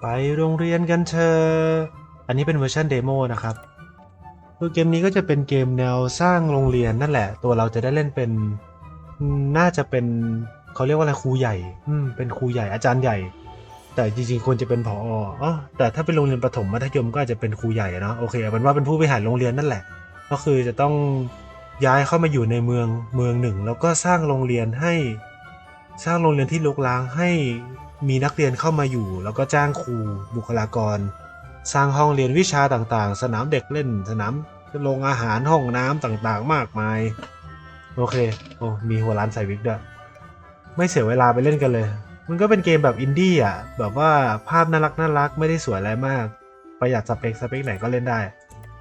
ไปโรงเรียนกันเถอะอันนี้เป็นเวอร์ชันเดโมนะครับคือเกมนี้ก็จะเป็นเกมแนวสร้างโรงเรียนนั่นแหละ ตัวเราจะได้เล่นเป็น น่าจะเป็นเขาเรียกว่าอะไรครูใหญ่ อืมเป็นครูใหญ่อาจารย์ใหญ่ แต่จริงๆควรจะเป็นผออ๋อแต่ถ้าเป็นโรงเรียนประถมมัธยมก็อาจจะเป็นครูใหญ่เนาะโอเคเอาเป็นว่าเป็นผู้บริหารโรงเรียนนั่นแหละ ก็คือจะต้องย้ายเข้ามาอยู่ในเมืองเมืองหนึ่ง แล้วก็สร้างโรงเรียนให้ สร้างโรงเรียนที่ลุกล้างให้ มีนักเรียนเข้ามาอยู่ แล้วก็จ้างครูบุคลากร สร้างห้องเรียนวิชาต่างๆ สนามเด็กเล่น สนามโรงอาหารห้องน้ำต่างๆ มากมาย โอเค โอ้มีหัวร้านใส่วิกด้วยไม่เสียเวลาไปเล่นกันเลย มันก็เป็นเกมแบบอินดี้อะ แบบว่าภาพน่ารักน่ารักไม่ได้สวยอะไรมาก ประหยัดสเปคสเปคไหนก็เล่นได้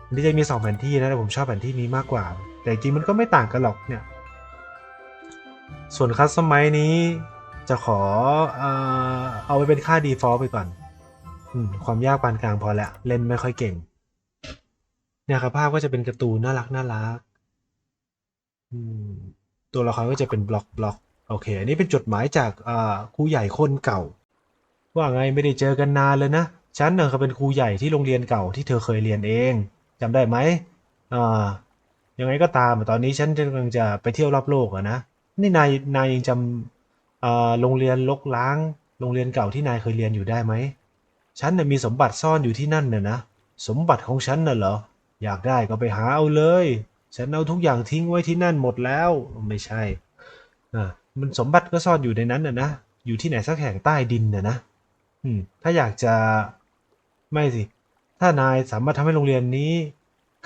อันนี้จะมี 2 แผนที่นะแต่ผมชอบแผนที่นี้มากกว่า แต่จริงมันก็ไม่ต่างกันหรอกเนี่ย ส่วนคัสตอมไมนี้ จะขอเอาไว้เป็นค่า default ไปก่อนอความยากปานกลางพอแล้ว เล่นไม่ค่อยเก่ง เนี่ยครับภาพก็จะเป็นการ์ตูนน่ารักน่ารักตัวละครก็จะเป็นบล็อกบล็อกโอเค อันนี้เป็นจดหมายจากครูใหญ่คนเก่า ว่าไงไม่ได้เจอกันนานเลยนะ ฉันเน่ะเขาเป็นครูใหญ่ที่โรงเรียนเก่าที่เธอเคยเรียนเองจำได้ไหมอ่ายังไงก็ตามตอนนี้ฉันกำลังจะไปเที่ยวรอบโลกอะนะ นี่นายนายยังจำอ่า โรงเรียนลกล้าง โรงเรียนเก่าที่นายเคยเรียนอยู่ได้ไหม ฉันน่ะมีสมบัติซ่อนอยู่ที่นั่นน่ะนะ สมบัติของฉันน่ะเหรอ อยากได้ก็ไปหาเอาเลย ฉันเอาทุกอย่างทิ้งไว้ที่นั่นหมดแล้ว ไม่ใช่ อ่า มันสมบัติก็ซ่อนอยู่ในนั้นน่ะนะ อยู่ที่ไหนสักแห่งใต้ดินน่ะนะ อืม ถ้าอยากจะ ไม่สิ ถ้านายสามารถทำให้โรงเรียนนี้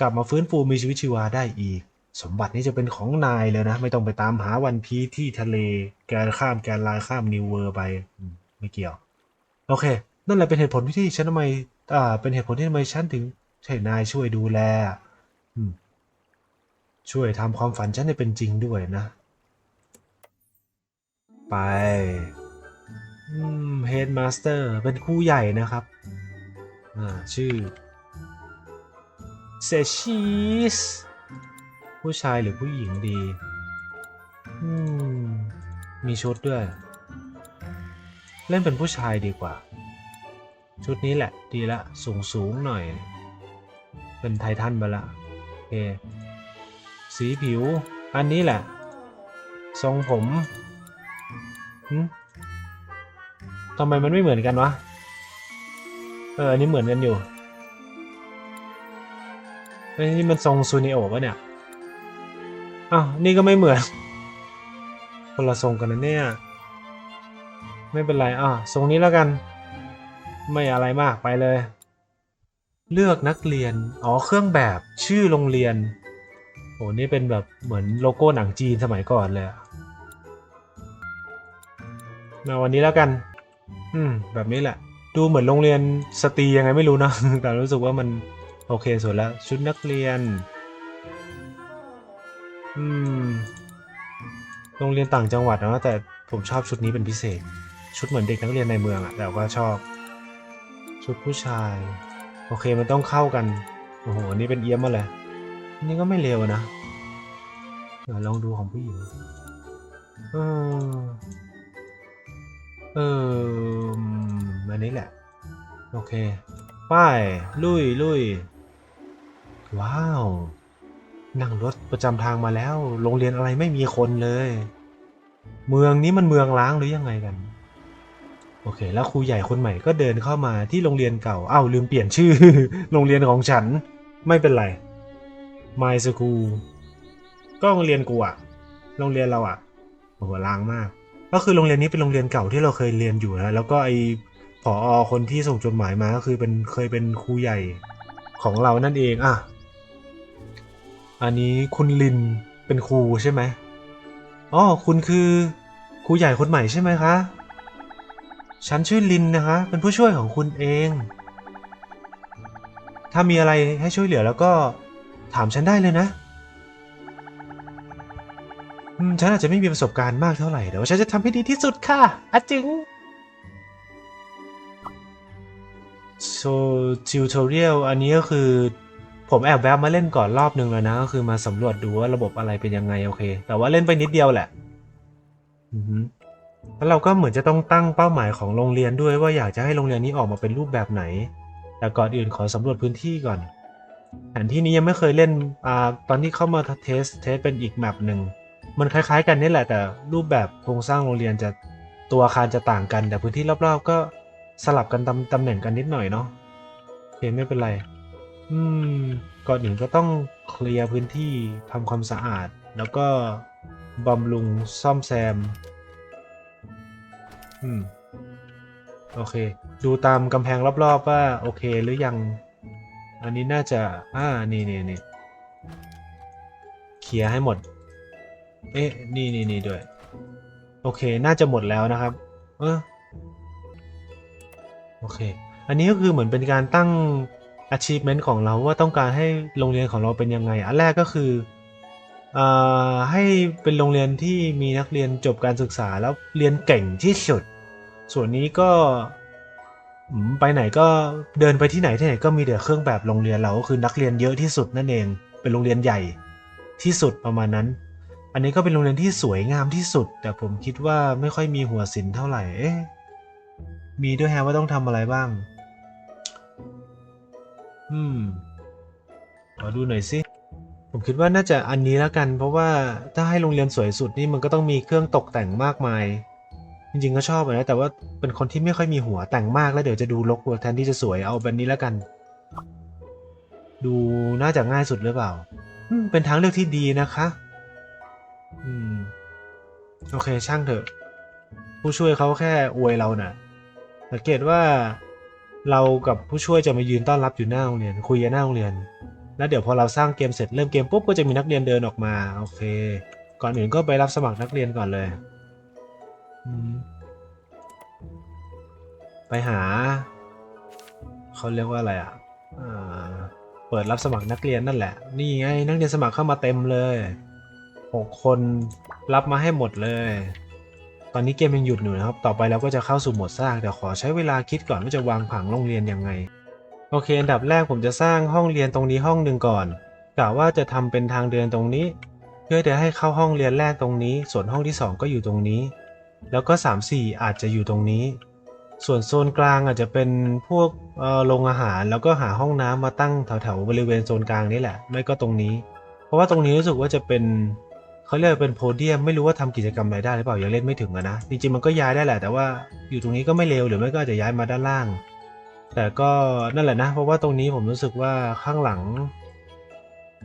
กลับมาฟื้นฟูมีชีวิตชีวาได้อีก สมบัตินี้จะเป็นของนายเลยนะ ไม่ต้องไปตามหาวันพีที่ทะเลแกนข้ามแกนลายข้ามนิวเวอร์ไปไม่เกี่ยว โอเค นั่นแหละเป็นเหตุผลที่ฉันทำไมอ่าเป็นเหตุผลที่ทำไมฉันถึงให้นายช่วยดูแลช่วยทำความฝันฉันให้เป็นจริงด้วยนะ ไปเฮดมาสเตอร์เป็นครูใหญ่นะครับชื่อเซชีส ผู้ชายหรือผู้หญิงดี อืม มีชุดด้วย เล่นเป็นผู้ชายดีกว่า ชุดนี้แหละ ดีละ สูงสูงหน่อย เป็นไททันไปละโอเค สีผิว อันนี้แหละ ทรงผมหึทำไมมันไม่เหมือนกันวะ เออ อันนี้เหมือนกันอยู่เฮ้ยนี่มันทรงซูนิโอปะเนี่ย อ้าวนี่ก็ไม่เหมือน คนละทรงกันนะเนี่ย ไม่เป็นไรอะทรงนี้แล้วกัน ไม่อะไรมากไปเลย เลือกนักเรียน อ๋อ เครื่องแบบชื่อโรงเรียน โอ้นี่เป็นแบบเหมือนโลโก้หนังจีนสมัยก่อนเลยมาวันนี้แล้วกัน อืม แบบนี้แหละ ดูเหมือนโรงเรียนสตรียังไงไม่รู้นะ แต่รู้สึกว่ามันโอเคสุดแล้ว ชุดนักเรียน อืม โรงเรียนต่างจังหวัดนะแต่ผมชอบชุดนี้เป็นพิเศษ ชุดเหมือนเด็กนักเรียนในเมืองอะแต่ก็ชอบ ชุดผู้ชาย โอเคมันต้องเข้ากัน โอ้โหนี่เป็นเอี้ยมมาเลยนี่ก็ไม่เลวนะลองดูของผู้หญิงเออเอออันนี้แหละ โอเค ป้าย ลุยลุยว้าว นั่งรถประจำทางมาแล้ว โรงเรียนอะไรไม่มีคนเลย เมืองนี้มันเมืองล้างหรือยังไงกัน โอเค แล้วครูใหญ่คนใหม่ก็เดินเข้ามาที่โรงเรียนเก่าอ้าวลืมเปลี่ยนชื่อ โรงเรียนของฉัน ไม่เป็นไร My School ก็โรงเรียนกูอะโรงเรียนเราอะโอ้โหล้างมาก ก็คือโรงเรียนนี้เป็นโรงเรียนเก่าที่เราเคยเรียนอยู่นะแล้วก็ไอผออคนที่ส่งจดหมายมาก็คือเป็นเคยเป็นครูใหญ่ของเรานั่นเองอะ อันนี้คุณลินเป็นครูใช่ไหมอ๋อคุณคือครูใหญ่คนใหม่ใช่ไหมคะ ฉันชื่อลินนะคะ เป็นผู้ช่วยของคุณเอง ถ้ามีอะไรให้ช่วยเหลือแล้วก็ถามฉันได้เลยนะอืมฉันอาจจะไม่มีประสบการณ์มากเท่าไหร่แต่ว่าฉันจะทำให้ดีที่สุดค่ะอาจึงโซทิวทอเรียลอันนี้ก็คือ ผมแอบแวบมาเล่นก่อนรอบนึงแล้วนะ ก็คือมาสำรวจดูว่าระบบอะไรเป็นยังไงโอเค แต่ว่าเล่นไปนิดเดียวแหละแล้วเราก็เหมือนจะต้องตั้งเป้าหมายของโรงเรียนด้วยว่าอยากจะให้โรงเรียนนี้ออกมาเป็นรูปแบบไหน แต่ก่อนอื่นขอสำรวจพื้นที่ก่อนแผนที่นี้ยังไม่เคยเล่นอ่าตอนที่เข้ามาเทสเทสเป็นอีกแมปหนึ่งมันคล้าย ๆ กันนี่แหละแต่รูปแบบโครงสร้างโรงเรียนจะตัวอาคารจะต่างกัน แต่พื้นที่รอบๆ ก็สลับกันตำตำแหน่งกันนิดหน่อยเนาะโอเคไม่เป็นไร อืมก่อนอื่นก็ต้องเคลียร์พื้นที่ทำความสะอาด แล้วก็บำรุงซ่อมแซม อืม โอเค ดูตามกำแพงรอบ ๆ ว่า โอเคหรือยัง อันนี้น่าจะ อ่า นี่นี่นี่เคลียร์ให้หมด เอ๊ะ นี่นี่นี่ด้วย โอเค น่าจะหมดแล้วนะครับ เออโอเค อันนี้ก็คือเหมือนเป็นการตั้ง achievement ของเราว่าต้องการให้โรงเรียนของเราเป็นยังไง อันแรกก็คืออให้เป็นโรงเรียนที่มีนักเรียนจบการศึกษาแล้วเรียนเก่งที่สุด ส่วนนี้ก็ไปไหนก็เดินไปที่ไหนที่ไหนก็มีแต่เครื่องแบบโรงเรียนเราก็คือนักเรียนเยอะที่สุดนั่นเอง เป็นโรงเรียนใหญ่ที่สุดประมาณนั้น อันนี้ก็เป็นโรงเรียนที่สวยงามที่สุด แต่ผมคิดว่าไม่ค่อยมีหัวศิลป์เท่าไหร่ เอ๊ะ มีด้วยแฮะว่าต้องทำอะไรบ้าง อืมขอดูหน่อยสิ ผมคิดว่าน่าจะอันนี้แล้วกัน เพราะว่าถ้าให้โรงเรียนสวยสุดนี่มันก็ต้องมีเครื่องตกแต่งมากมาย จริงๆก็ชอบอะนะแต่ว่าเป็นคนที่ไม่ค่อยมีหัวแต่งมากแล้วเดี๋ยวจะดูรกแทนที่จะสวยเอาแบบนี้แล้วกัน ดูน่าจะง่ายสุดหรือเปล่าเป็นทางเลือกที่ดีนะคะ อืม โอเคช่างเถอะ ผู้ช่วยเขาแค่อวยเราน่ะสังเกตว่า เรากับผู้ช่วยจะมายืนต้อนรับอยู่หน้าโรงเรียน คุยกันหน้าโรงเรียน แล้วเดี๋ยวพอเราสร้างเกมเสร็จเริ่มเกมปุ๊บก็จะมีนักเรียนเดินออกมาโอเค ก่อนอื่นก็ไปรับสมัครนักเรียนก่อนเลยไปหาเขาเรียกว่าอะไรอะเปิดรับสมัครนักเรียนนั่นแหละ นี่ไงนักเรียนสมัครเข้ามาเต็มเลยหกคนรับมาให้หมดเลย ตอนนี้เกมยังหยุดอยู่นะครับ ต่อไปเราก็จะเข้าสู่โหมดสร้างแต่ขอใช้เวลาคิดก่อนว่าจะวางผังโรงเรียนยังไง โอเค อันดับแรกผมจะสร้างห้องเรียนตรงนี้ห้องหนึ่งก่อนกะว่าจะทำเป็นทางเดินตรงนี้ เพื่อจะให้เข้าห้องเรียนแรกตรงนี้ ส่วนห้องที่ 2 ก็อยู่ตรงนี้ แล้วก็ 3 4 อาจจะอยู่ตรงนี้ ส่วนโซนกลางอาจจะเป็นพวกโรงอาหารแล้วก็หาห้องน้ำมาตั้งแถวๆบริเวณโซนกลางนี่แหละ ไม่ก็ตรงนี้ เพราะว่าตรงนี้รู้สึกว่าจะเป็น เขาเรียกเป็นโพเดียมไม่รู้ว่าทำกิจกรรมอะไรได้หรือเปล่ายังเล่นไม่ถึงนะจริงๆมันก็ย้ายได้แหละ แต่ว่าอยู่ตรงนี้ก็ไม่เร็วหรือไม่ก็อาจจะย้ายมาด้านล่าง แต่ก็นั่นแหละนะ เพราะว่าตรงนี้ผมรู้สึกว่าข้างหลัง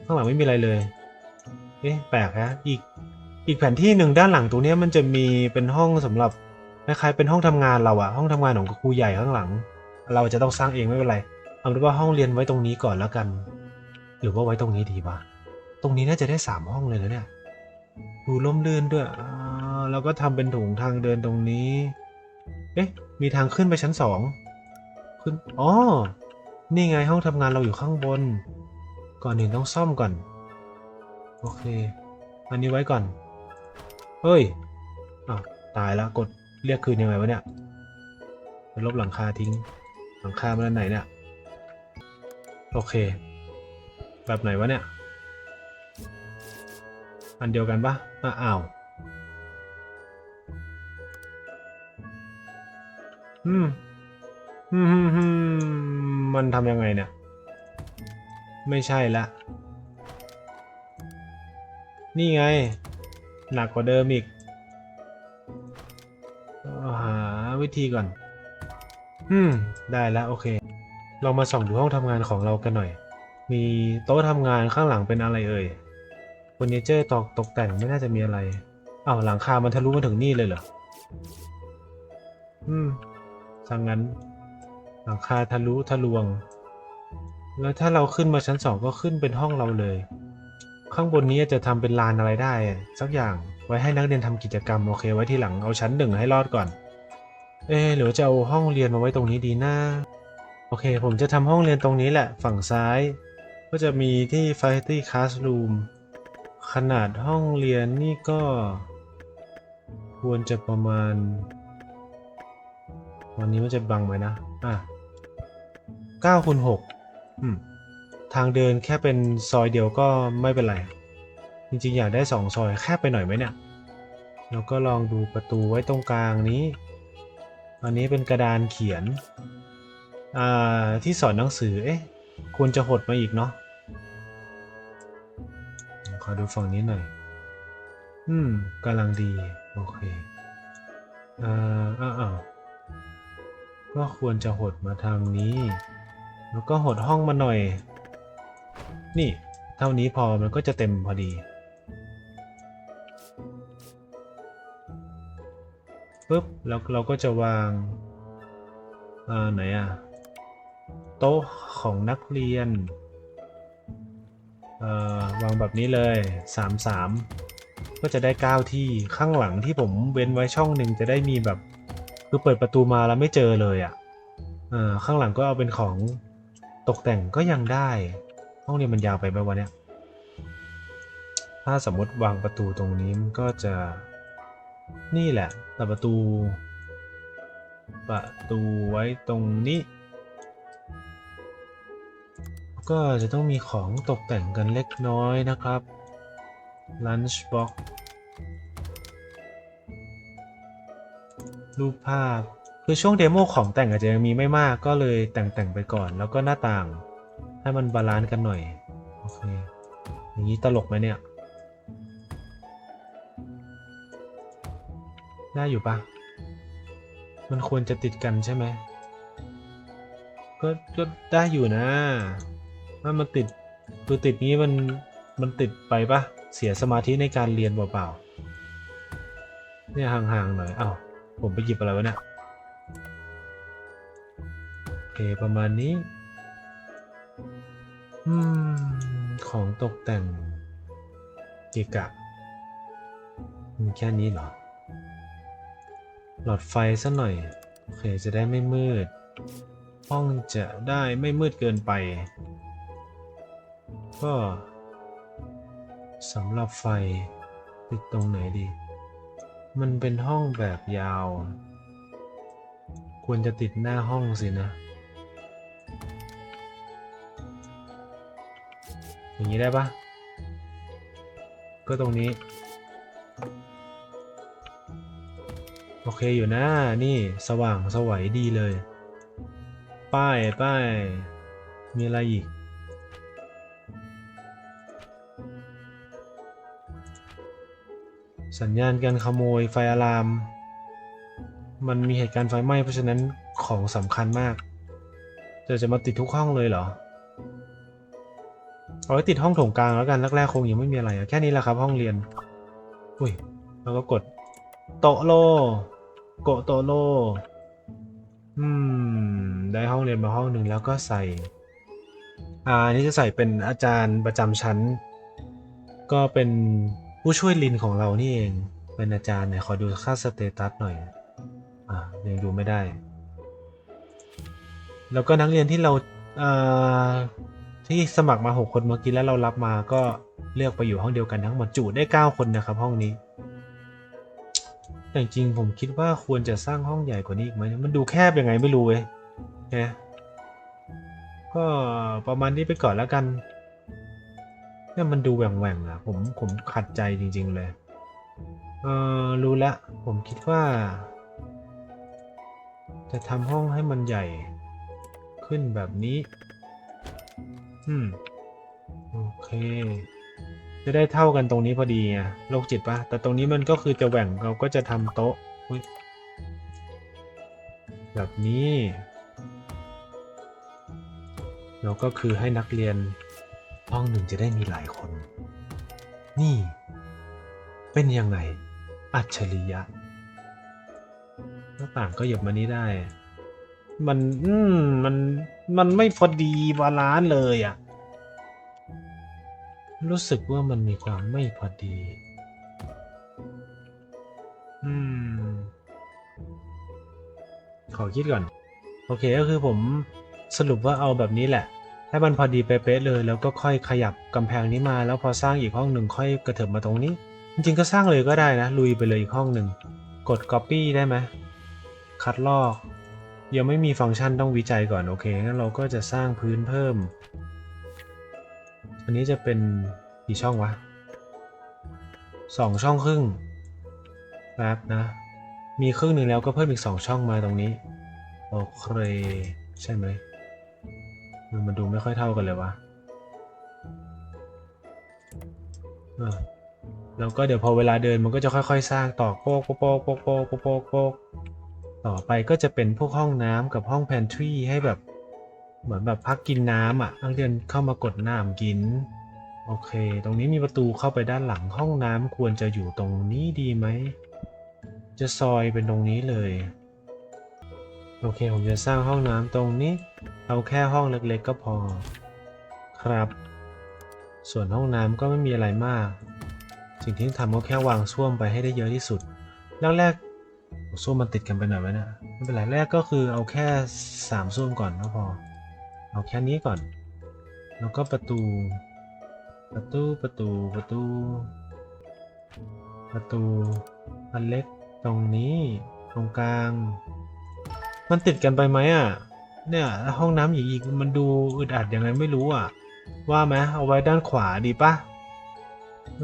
ข้างหลังไม่มีอะไรเลยเอ๊ะแปลกนะอีกอีกแผนที่หนึ่งด้านหลังตรงนี้มันจะมีเป็นห้องสำหรับคล้ายๆเป็นห้องทำงานเราอะห้องทำงานของครูใหญ่ข้างหลัง เราจะต้องสร้างเองไม่เป็นไรเอาเป็นว่าห้องเรียนไว้ตรงนี้ก่อนแล้วกัน หรือว่าไว้ตรงนี้ดีวะตรงนี้น่าจะได้สามห้องเลยนะเนี่ย ดูร่มรื่นด้วยอ่าแล้วก็ทำเป็นถุงทางเดินตรงนี้ เอ๊ะ มีทางขึ้นไปชั้นสองขึ้น อ๋อ นี่ไงห้องทำงานเราอยู่ข้างบน ก่อนอื่นต้องซ่อมก่อน โอเค อันนี้ไว้ก่อน เฮ้ยอ้าวตายแล้วกดเรียกคืนยังไงวะเนี่ยไปลบหลังคาทิ้ง หลังคามันอันไหนเนี่ย โอเค แบบไหนวะเนี่ย อันเดียวกันปะอะอ้าวอืมอืมฮึมฮึมมันทำยังไงเนี่ย ไม่ใช่ละ นี่ไง หนักกว่าเดิมอีกอหาวิธีก่อน อืม ได้แล้วโอเค เรามาส่องดูห้องทำงานของเรากันหน่อย มีโต๊ะทำงานข้างหลังเป็นอะไรเอ่ย เฟอร์นิเจอร์ตกตกแต่งไม่น่าจะมีอะไรอ้าวหลังคามันทะลุมาถึงนี่เลยเหรอ อืมสังงั้น หลังคาทะลุทะลวง แล้วถ้าเราขึ้นมาชั้นสองก็ขึ้นเป็นห้องเราเลย ข้างบนนี้จะทำเป็นลานอะไรได้ สักอย่างไว้ให้นักเรียนทำกิจกรรมโอเค ไว้ที่หลังเอาชั้นหนึ่งให้รอดก่อน เอ๊ะหรือจะเอาห้องเรียนมาไว้ตรงนี้ดีนะโอเค ผมจะทำห้องเรียนตรงนี้แหละ ฝั่งซ้าย ก็จะมีที่ Faculty Classroom ขนาดห้องเรียนนี่ก็ ควรจะประมาณ วันนี้มันจะบังไหมนะ อะ9คูณ6อืมทางเดินแค่เป็นซอยเดียวก็ไม่เป็นไร จริงๆ อยากได้ 2 ซอยแคบไปหน่อยไหมเนี่ย แล้วก็ลองดูประตูไว้ตรงกลางนี้ อันนี้เป็นกระดานเขียน อ่า ที่สอนหนังสือ เอ๊ะ ควรจะหดมาอีกเนาะ ขอดูฝั่งนี้หน่อย อืมกำลังดี โอเคอ่าอ้าวอ้าวก็ควรจะหดมาทางนี้ แล้วก็หดห้องมาหน่อย นี่ เท่านี้พอมันก็จะเต็มพอดีปุ๊บแล้วเราก็จะวางอ่าไหนอะโต๊ะของนักเรียน เอ่อวางแบบนี้เลยสามสามก็จะได้เก้าที่ข้างหลังที่ผมเว้นไว้ช่องหนึ่งจะได้มีแบบคือเปิดประตูมาแล้วไม่เจอเลยอะ่ะเออข้างหลังก็เอาเป็นของตกแต่งก็ยังได้ ห้องเรียนมันยาวไปไหมวะเนี่ยถ้าสมมติวางประตูตรงนี้มันก็จะนี่แหละแต่ประตู ประตูไว้ตรงนี้ ก็จะต้องมีของตกแต่งกันเล็กน้อยนะครับ lunch box รูปภาพ คือช่วงเดโมของแต่งอาจจะยังมีไม่มากก็เลยแต่งแต่งไปก่อน แล้วก็หน้าต่าง ให้มันบาลานซ์กันหน่อย โอเค อย่างนี้ตลกไหมเนี่ย ได้อยู่ปะมันควรจะติดกันใช่ไหมก็ก็ได้อยู่นะ ถ้ามันติดคือติดนี้มันมันติดไปปะเสียสมาธิในการเรียนเปล่าๆเนี่ยห่างๆหน่อยอ้าวผมไปหยิบอะไรวะเนี่ยโอเคประมาณนี้อืมของตกแต่งเกะกะมีแค่นี้เหรอ หลอดไฟซะหน่อย โอเค จะได้ไม่มืด ห้องจะได้ไม่มืดเกินไป ก็สำหรับไฟติดตรงไหนดี มันเป็นห้องแบบยาว ควรจะติดหน้าห้องสินะ อย่างนี้ได้ปะก็ตรงนี้ โอเคอยู่นะ นี่สว่างสวัยดีเลย ป้ายป้ายมีอะไรอีก สัญญาณการขโมยไฟอะลาม มันมีเหตุการณ์ไฟไหม้เพราะฉะนั้นของสำคัญมากจะจะมาติดทุกห้องเลยเหรอ เอาไว้ติดห้องโถงกลางแล้วกันแรกๆคงยังไม่มีอะไรอะแค่นี้แหละครับห้องเรียน อุ้ยแล้วก็กดโตะโลโกะโตโลอืม ได้ห้องเรียนมาห้องหนึ่งแล้วก็ใส่ อ่าอันนี่จะใส่เป็นอาจารย์ประจำชั้น ก็เป็น ผู้ช่วยลินของเรานี่เอง เป็นอาจารย์เนี่ยขอดูค่าสเตตัสหน่อย อ่ายังดูไม่ได้ แล้วก็นักเรียนที่เราอ่าที่สมัครมาหกคนเมื่อกี้แล้วเรารับมาก็เลือกไปอยู่ห้องเดียวกันทั้งหมดจุได้เก้าคนนะครับ ห้องนี้ แต่จริงๆผมคิดว่าควรจะสร้างห้องใหญ่กว่านี้อีกไหมมันดูแคบยังไงไม่รู้เว้ยนะก็ประมาณนี้ไปก่อนแล้วกัน เนี่ยมันดูแหว่งๆอะผมผมขัดใจจริง ๆ เลย เออรู้ละ ผมคิดว่า จะทำห้องให้มันใหญ่ ขึ้นแบบนี้ อืม โอเค จะได้เท่ากันตรงนี้พอดีไงโรคจิตปะแต่ตรงนี้มันก็คือจะแหว่งเราก็จะทำโต๊ะแบบนี้ แล้วก็คือให้นักเรียน ห้องหนึ่งจะได้มีหลายคน นี่ เป็นยังไง อัจฉริยะ หน้าต่างก็หยิบมานี้ได้ มันอืมมันมันไม่พอดีบาลานซ์เลยอะ่ะ รู้สึกว่ามันมีความไม่พอดี อืม ขอคิดก่อน โอเคก็คือผมสรุปว่าเอาแบบนี้แหละ ให้มันพอดีเป๊ะๆเลย แล้วก็ค่อยขยับกำแพงนี้มา แล้วพอสร้างอีกห้องหนึ่งค่อยกระเถิบมาตรงนี้ จริงๆก็สร้างเลยก็ได้นะ ลุยไปเลยอีกห้องหนึ่ง กด Copy ได้ไหมคัดลอก ยังไม่มีฟังก์ชันต้องวิจัยก่อนโอเคงั้นเราก็จะสร้างพื้นเพิ่ม อันนี้จะเป็นกี่ช่องวะสองช่องครึ่งแป๊บนะ มีครึ่งหนึ่งแล้วก็เพิ่มอีกสองช่องมาตรงนี้ โอเค ใช่ไหม มันมาดูไม่ค่อยเท่ากันเลยวะแล้วก็เดี๋ยวพอเวลาเดินมันก็จะค่อยๆ สร้างต่อโป๊กโป๊กโป๊กโป๊กโป๊กโป๊กต่อไปก็จะเป็นพวกห้องน้ำกับห้องแพนทรีให้แบบ เหมือนแบบพักกินน้ำอะนักเรียนเข้ามากดน้ำกิน โอเค ตรงนี้มีประตูเข้าไปด้านหลังห้องน้ำควรจะอยู่ตรงนี้ดีไหม จะซอยเป็นตรงนี้เลย โอเค ผมจะสร้างห้องน้ำตรงนี้ เอาแค่ห้องเล็กๆก็พอ ครับ ส่วนห้องน้ำก็ไม่มีอะไรมาก สิ่งที่ทำก็แค่วางส้วมไปให้ได้เยอะที่สุดแรกๆส้วมมันติดกันไปหน่อยไหมนะไม่เป็นไรแรกก็คือเอาแค่สามส้วมก่อนก็พอ เอาแค่นี้ก่อน แล้วก็ประตู ประตูประตูประตู ประตูอันเล็กตรงนี้ ตรงกลาง มันติดกันไปไหมอะ เนี่ยห้องน้ำหญิงอีกมันดูอึดอัดยังไงไม่รู้อะ ว่าไหมเอาไว้ด้านขวาดีปะ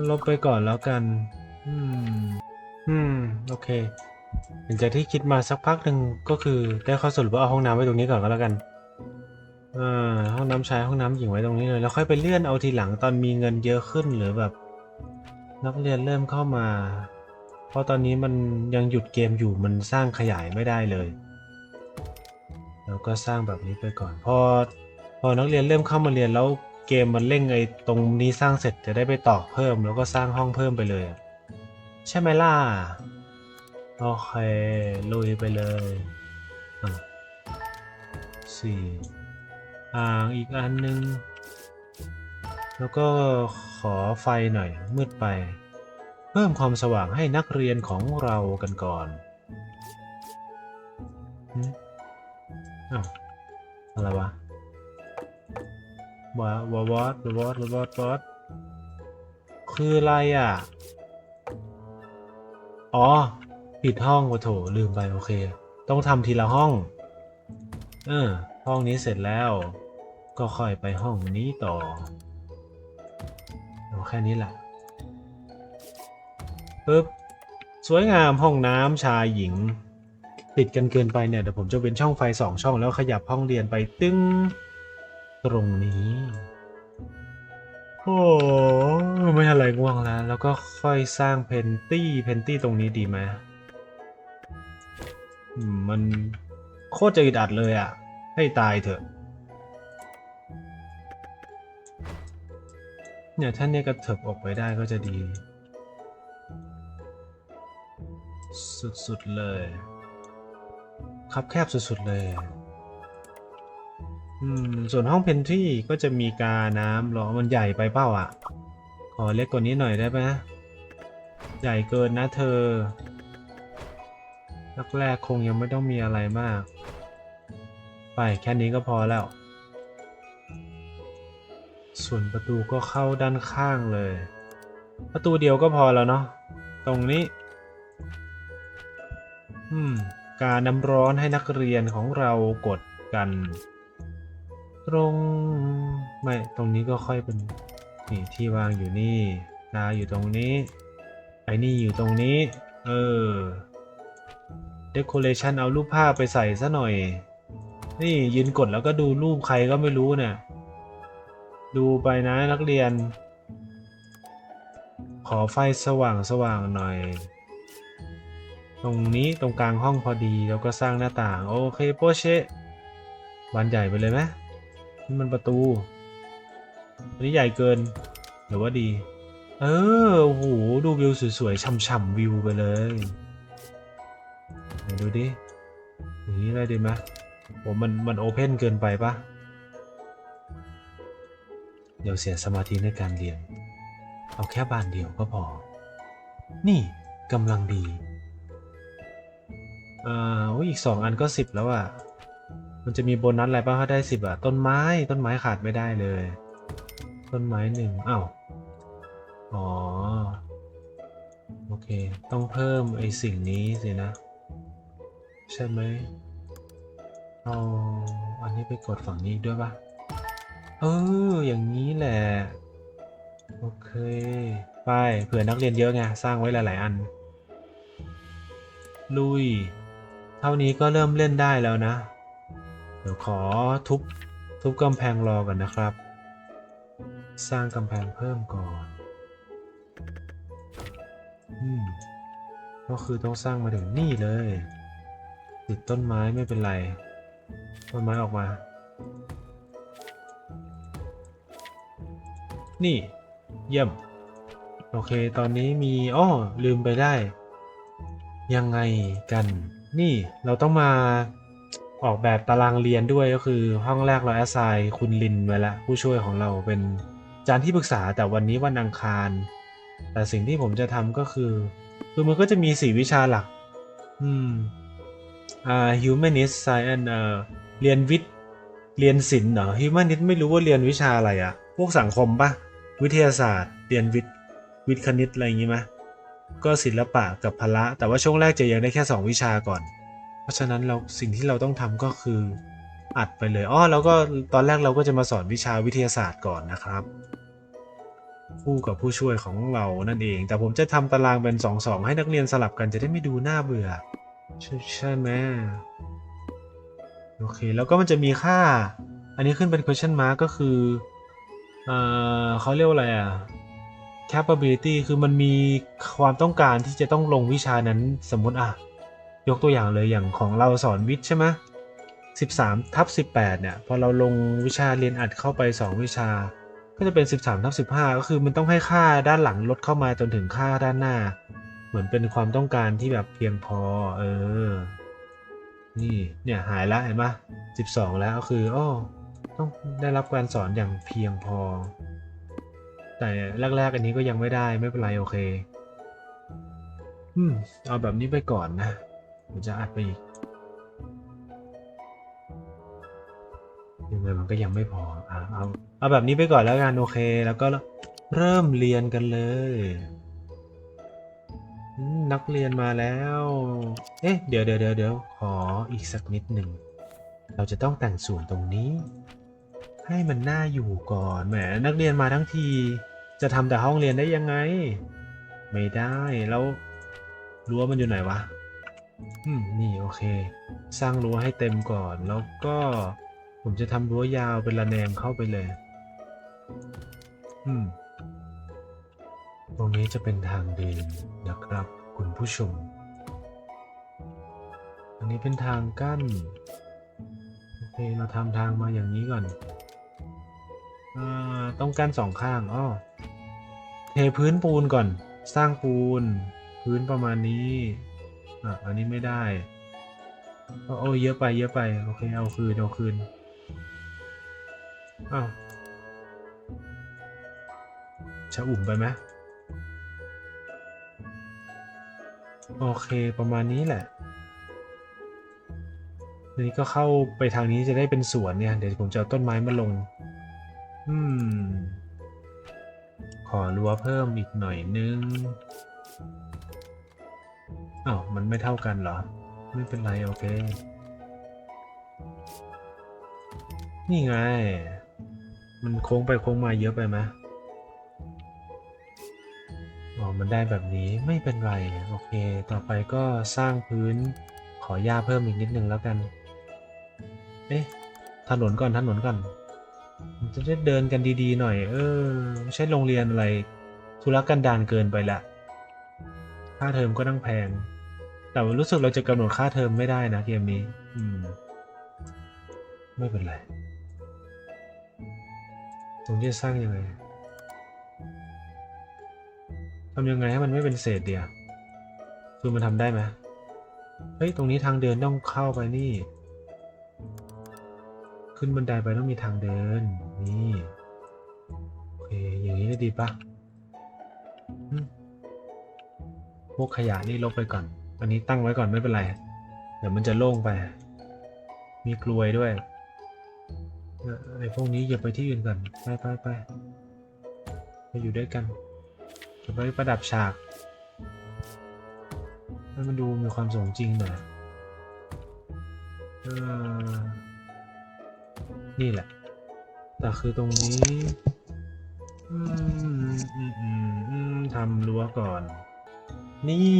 ลบไปก่อนแล้วกัน อืม อืม โอเค หลังจากที่คิดมาสักพักหนึ่งก็คือได้ข้อสรุปว่าเอาห้องน้ำไว้ตรงนี้ก่อนก็แล้วกันอ่าห้องน้ำชายห้องน้ำหญิงไว้ตรงนี้เลยแล้วค่อยไปเลื่อนเอาทีหลังตอนมีเงินเยอะขึ้นหรือแบบ นักเรียนเริ่มเข้ามา เพราะตอนนี้มันยังหยุดเกมอยู่มันสร้างขยายไม่ได้เลย แล้วก็สร้างแบบนี้ไปก่อน พอพอนักเรียนเริ่มเข้ามาเรียนแล้วเกมมันเร่งไอ้ตรงนี้สร้างเสร็จจะได้ไปต่อเพิ่ม แล้วก็สร้างห้องเพิ่มไปเลย ใช่ไหมล่ะ โอเคลุยไปเลยอะสี่อ่างอีกอันนึง แล้วก็ขอไฟหน่อยมืดไป เพิ่มความสว่างให้นักเรียนของเรากันก่อน อ้าวอะไรวะวะวะวอดวอดวอดวอดคืออะไรอะ อ๋อผิดห้องวะโถลืมไปโอเค ต้องทำทีละห้อง เออ ห้องนี้เสร็จแล้ว ก็ค่อยไปห้องนี้ต่อเอาแค่นี้แหละปึ๊บ สวยงามห้องน้ำชายหญิง ติดกันเกินไปเนี่ยเดี๋ยวผมจะเป็นช่องไฟสองช่องแล้วขยับห้องเรียนไปตึ้งตรงนี้โอ้ไม่อะไรง่วงแล้ว แล้วก็ค่อยสร้างเพนตี้เพนตี้ตรงนี้ดีไหมมันโคตรจะอึดอัดเลยอะ ให้ตายเถอะ เนี่ยถ้าเนี่ยกระเถิบออกไปได้ก็จะดี สุด ๆ เลย ครับแคบสุดๆเลยอืมส่วนห้องเพนทรีก็จะมีกาน้ำรอมันใหญ่ไปเปล่าอะ ขอเล็กกว่านี้หน่อยได้ไหมใหญ่เกินนะเธอแรกๆคงยังไม่ต้องมีอะไรมาก ไปแค่นี้ก็พอแล้ว ส่วนประตูก็เข้าด้านข้างเลย ประตูเดียวก็พอแล้วเนาะตรงนี้ อืม การน้ำร้อนให้นักเรียนของเรากดกัน ตรงไม่ตรงนี้ก็ค่อยเป็นนี่ที่วางอยู่นี่นาอยู่ตรงนี้ ไอ้นี่อยู่ตรงนี้ เออเดคอเรชันเอารูปภาพไปใส่ซะหน่อย นี่ยืนกดแล้วก็ดูรูปใครก็ไม่รู้เนี่ยดูไปนะนักเรียน ขอไฟสว่างสว่างหน่อย ตรงนี้ตรงกลางห้องพอดีแล้วก็สร้างหน้าต่าง โอเคโปเชบานใหญ่ไปเลยไหมนี่มันประตู อันนี้ใหญ่เกิน หรือว่าดี เออโอ้โหดูวิวสวยๆช่ำๆวิวไปเลยดูดิอย่างนี้เลยดีไหมโอ้มันมันโอเพนเกินไปปะเดี๋ยวเสียสมาธิในการเรียน เอาแค่บานเดียวก็พอ นี่กำลังดี อ่าโอ้ยอีกสองอันก็สิบแล้วอะ่ะ มันจะมีโบนัสอะไรบ้างถ้าได้สิบอะ ต้นไม้ ต้นไม้ขาดไม่ได้เลย ต้นไม้หนึ่งอ้าวอ๋อ โอเค ต้องเพิ่มไอสิ่งนี้สินะ ใช่ไหมเอาอันนี้ไปกดฝั่งนี้ด้วยปะเออ อย่างนี้แหละ โอเค ไป เผื่อนักเรียนเยอะไง สร้างไว้หลาย ๆ อัน ลุย เท่านี้ก็เริ่มเล่นได้แล้วนะ เดี๋ยวขอทุบทุบกำแพงรอก่อนนะครับ สร้างกำแพงเพิ่มก่อนอืมก็คือต้องสร้างมาถึงนี่เลย ติดต้นไม้ไม่เป็นไรต้นไม้ออกมา นี่ เยี่ยม โอเค ตอนนี้มีอ้อลืมไปได้ ยังไงกัน นี่เราต้องมาออกแบบตารางเรียนด้วยก็คือห้องแรกเราแอสไซน์คุณลินไว้แล้วผู้ช่วยของเราเป็นอาจารย์ที่ปรึกษาแต่วันนี้วันอังคาร แต่สิ่งที่ผมจะทำก็คือ คือมันก็จะมีสี่วิชาหลัก อืมอ่า humanist science เอ่อเรียนวิทย์เรียนศิลป์เหรอ humanist ไม่รู้ว่าเรียนวิชาอะไรอะพวกสังคมปะวิทยาศาสตร์ เรียนวิทย์วิทย์คณิตอะไรอย่างงี้ไหม ก็ศิลปะกับพละ แต่ว่าช่วงแรกจะยังได้แค่สองวิชาก่อน เพราะฉะนั้นเราสิ่งที่เราต้องทำก็คืออัดไปเลยอ้อแล้วก็ตอนแรกเราก็จะมาสอนวิชาวิทยาศาสตร์ก่อนนะครับ คู่กับผู้ช่วยของเรานั่นเอง แต่ผมจะทำตารางเป็นสองสองให้นักเรียนสลับกันจะได้ไม่ดูน่าเบื่อใช่ใช่ไหมโอเค แล้วก็มันจะมีค่า อันนี้ขึ้นเป็น question mark ก็คือ เอ่อเขาเรียกว่าอะไรอะ capability คือมันมีความต้องการที่จะต้องลงวิชานั้นสมมติอะ ยกตัวอย่างเลยอย่างของเราสอนวิทย์ใช่ไหม13ทับ18เนี่ย พอเราลงวิชาเรียนอัดเข้าไป2วิชา ก็จะเป็น13ทับ15ก็คือมันต้องให้ค่าด้านหลังลดเข้ามาจนถึงค่าด้านหน้า เหมือนเป็นความต้องการที่แบบเพียงพอ เออ นี่เนี่ยหายแล้วเห็นปะ12แล้วก็คืออ้อต้องได้รับการสอนอย่างเพียงพอ แต่แรกๆ อันนี้ก็ยังไม่ได้ไม่เป็นไรโอเค อืม เอาแบบนี้ไปก่อนนะเดี๋ยวจะอัดไปอีกยังไงมันก็ยังไม่พออะเอาเอาแบบนี้ไปก่อนแล้วกันโอเค แล้วก็เริ่มเรียนกันเลยนักเรียนมาแล้ว เอ๊ะ เดี๋ยวเดี๋ยวเดี๋ยวเดี๋ยวขออีกสักนิดหนึ่ง เราจะต้องแต่งส่วนตรงนี้ ให้มันน่าอยู่ก่อน แหม นักเรียนมาทั้งที จะทำแต่ห้องเรียนได้ยังไง ไม่ได้แล้วรั้วมันอยู่ไหนวะอืมนี่โอเค สร้างรั้วให้เต็มก่อน แล้วก็ผมจะทำรั้วยาวเป็นระแนงเข้าไปเลย อืม ตรงนี้จะเป็นทางเดินนะครับ คุณผู้ชม อันนี้เป็นทางกั้น โอเค เราทำทางมาอย่างนี้ก่อน อ่า ต้องกั้นสองข้าง อ้อ เทพื้นปูนก่อน สร้างปูน พื้นประมาณนี้ อะ อันนี้ไม่ได้โอ้เยอะไปเยอะไป โอเค เอาคืน เอาคืน อ้าวชะอุ่มไปไหมโอเคประมาณนี้แหละนี้ก็เข้าไปทางนี้จะได้เป็นสวนเนี่ย เดี๋ยวผมจะเอาต้นไม้มาลง อืม ขอรั้วเพิ่มอีกหน่อยนึงอ้าวมันไม่เท่ากันเหรอ ไม่เป็นไรโอเค นี่ไง มันโค้งไปโค้งมาเยอะไปไหมอ๋อมันได้แบบนี้ไม่เป็นไรโอเค ต่อไปก็สร้างพื้นขอหญ้าเพิ่มอีกนิดนึงแล้วกัน เอ๊ะถนนก่อนถนนก่อนมัน จะได้เดินกันดีๆหน่อย เออ ไม่ใช่โรงเรียนอะไรธุรกันดารเกินไปละค่าเทอมก็ต้องแพง แต่รู้สึกเราจะกำหนดค่าเทอมไม่ได้นะเกมนี้ อืม ไม่เป็นไรตรงนี้จะสร้างยังไงทำยังไงให้มันไม่เป็นเศษเดียว คือมันทำได้ไหมเฮ้ย ตรงนี้ทางเดินต้องเข้าไปนี่ ขึ้นบันไดไปต้องมีทางเดิน นี่ โอเค อย่างนี้ก็ดีปะพวกขยะนี่ลบไปก่อน อันนี้ตั้งไว้ก่อนไม่เป็นไร เดี๋ยวมันจะโล่งไป มีกลวยด้วยไอ้พวกนี้อย่าไปที่อื่นก่อน ไปไปไปไปอยู่ด้วยกันจะไปประดับฉากให้มันดูมีความสมจริงหน่อยเออ นี่แหละ แต่คือตรงนี้ทำรั้วก่อน นี่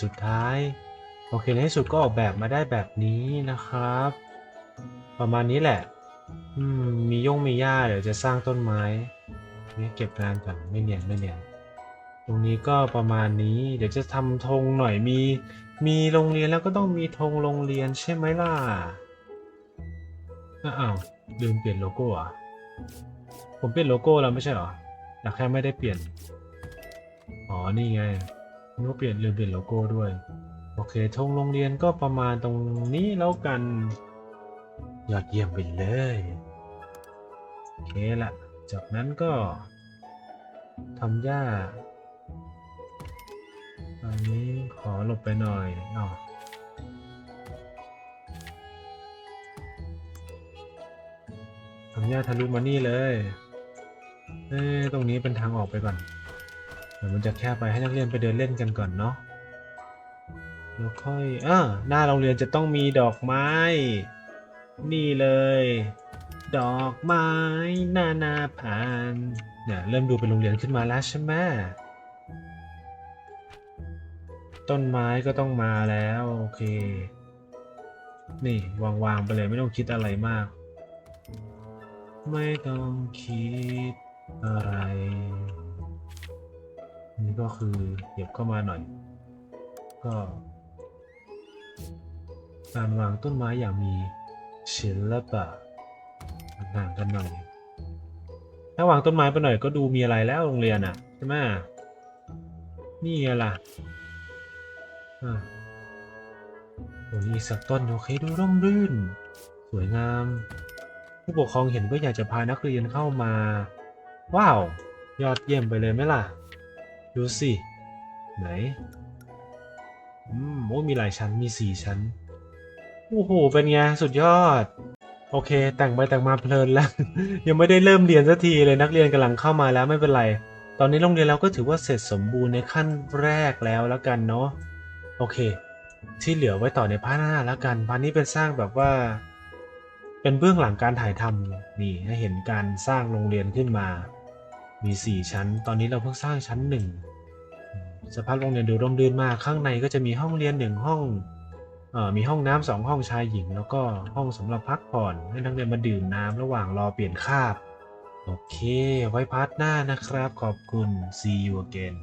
สุดท้าย โอเคในที่สุดก็ออกแบบมาได้แบบนี้นะครับ ประมาณนี้แหละมมีย่งมีหญ้าเดี๋ยวจะสร้างต้นไม้นี่เก็บงานก่อนไม่เนียนไม่เนียนตรงนี้ก็ประมาณนี้ เดี๋ยวจะทำธงหน่อยมี มีโรงเรียนแล้วก็ต้องมีธงโรงเรียนใช่ไหมล่ะอ้าว ลืมเปลี่ยนโลโก้อะผมเปลี่ยนโลโก้แล้วไม่ใช่เหรอแต่แค่ไม่ได้เปลี่ยน อ๋อ นี่ไงนึกเปลี่ยนลืมเปลี่ยนโลโก้ด้วย โอเคธงโรงเรียนก็ประมาณตรงนี้แล้วกัน ยอดเยี่ยมไปเลย โอเคละจากนั้นก็ทำหญ้าอันนี้ขอหลบไปหน่อยอ๋อ ทำหญ้าทะลุมานี่เลย เอ้ตรงนี้เป็นทางออกไปก่อน เดี๋ยวมันจะแค่ไปให้นักเรียนไปเดินเล่นกันก่อนเนาะ แล้วค่อยอ่าหน้าโรงเรียนจะต้องมีดอกไม้ นี่เลย ดอกไม้นานาพันธุ์เนี่ยเริ่มดูเป็นโรงเรียนขึ้นมาแล้วใช่ไหมต้นไม้ก็ต้องมาแล้ว โอเค นี่วางๆไปเลยไม่ต้องคิดอะไรมาก ไม่ต้องคิดอะไร นี่ก็คือเหยียบเข้ามาหน่อย ก็ การวางต้นไม้อย่างมีศิลปะห่างกันหน่อย ถ้าวางต้นไม้ไปหน่อยก็ดูมีอะไรแล้วโรงเรียนอะ ใช่ไหมนี่ไงล่ะอะตรงนี้สักต้นโอเคดูร่มรื่น สวยงาม ผู้ปกครองเห็นก็อยากจะพานักเรียนเข้ามา ว้าว ยอดเยี่ยมไปเลยไหมล่ะ ดูสิ ไหน อืมโอ้มีหลายชั้นมีสี่ชั้น โอ้โห เป็นไง สุดยอด โอเค แต่งไปแต่งมาเพลินแล้ว ยังไม่ได้เริ่มเรียนสักทีเลยนักเรียนกำลังเข้ามาแล้วไม่เป็นไร ตอนนี้โรงเรียนเราก็ถือว่าเสร็จสมบูรณ์ในขั้นแรกแล้วแล้วกันเนาะ โอเค ที่เหลือไว้ต่อในพาร์ทหน้าแล้วกันพาร์ทนี้เป็นสร้างแบบว่า เป็นเบื้องหลังการถ่ายทำนี่ให้เห็นการสร้างโรงเรียนขึ้นมา มีสี่ชั้น ตอนนี้เราเพิ่งสร้างชั้นหนึ่งสภาพโรงเรียนดูร่มรื่นมาก ข้างในก็จะมีห้องเรียนหนึ่งห้องออมีห้องน้ำสองห้องชายหญิง แล้วก็ห้องสำหรับพักผ่อนให้นักเรียนมาดื่มน้ำระหว่างรอเปลี่ยนคาบ โอเค ไว้พาร์ทหน้านะครับ ขอบคุณ see you again